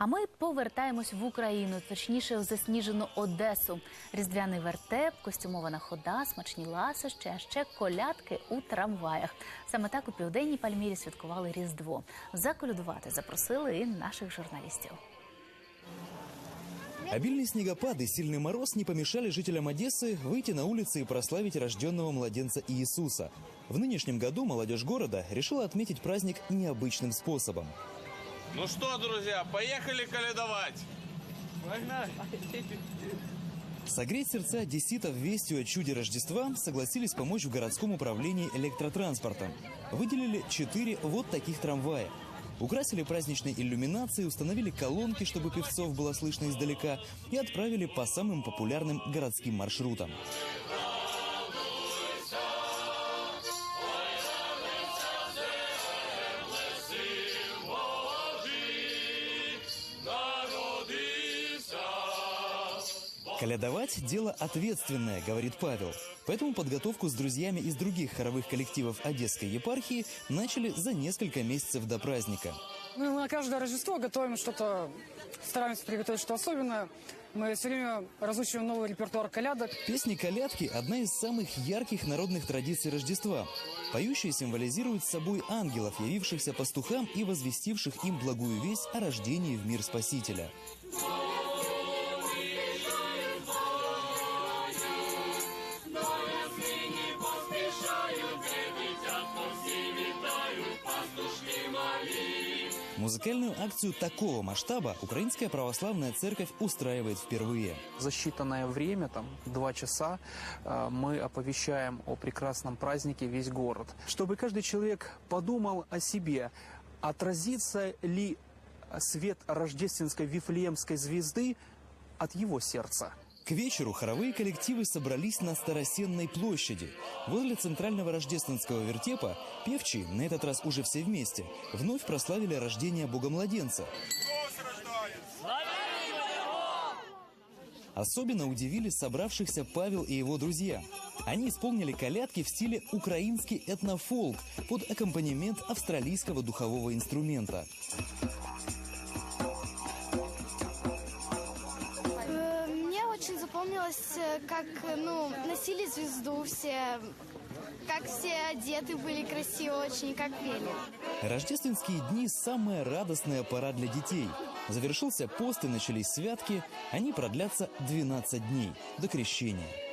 А ми повертаємось в Україну, точніше в засніжену Одесу. Різдвяний вертеп, костюмована хода, смачні ласощі, а ще колядки у трамваях. Саме так у південній Пальмірі святкували Різдво. Заколядувати запросили і наших журналістів. Обильные снегопады и сильный мороз не помешали жителям Одессы выйти на улицы и прославить рожденного младенца Иисуса. В нынешнем году молодежь города решила отметить праздник необычным способом. Ну что, друзья, поехали каледовать! Согреть сердца одесситов вестью о чуде Рождества согласились помочь в городском управлении электротранспортом. Выделили четыре вот таких трамвая. Украсили праздничной иллюминацией, установили колонки, чтобы певцов было слышно издалека, и отправили по самым популярным городским маршрутам. Колядовать – дело ответственное, говорит Павел. Поэтому подготовку с друзьями из других хоровых коллективов Одесской епархии начали за несколько месяцев до праздника. Ну, мы на каждое Рождество готовим что-то, стараемся приготовить что-то особенное. Мы все время разучиваем новый репертуар колядок. Песни-колядки – одна из самых ярких народных традиций Рождества. Поющие символизируют собой ангелов, явившихся пастухам и возвестивших им благую весть о рождении в мир Спасителя. Музыкальную акцию такого масштаба Украинская Православная Церковь устраивает впервые. За считанное время, там, два часа, э, мы оповещаем о прекрасном празднике весь город. Чтобы каждый человек подумал о себе, отразится ли свет рождественской Вифлеемской звезды от его сердца. К вечеру хоровые коллективы собрались на Старосенной площади. Возле центрального рождественского вертепа певчие, на этот раз уже все вместе, вновь прославили рождение Богомладенца. Особенно удивили собравшихся Павел и его друзья. Они исполнили колядки в стиле украинский этнофолк под аккомпанемент австралийского духового инструмента. Запомнилось, э, как э, ну, носили звезду все, как все одеты были красиво очень, как пели. Рождественские дни – самая радостная пора для детей. Завершился пост и начались святки. Они продлятся 12 дней до крещения.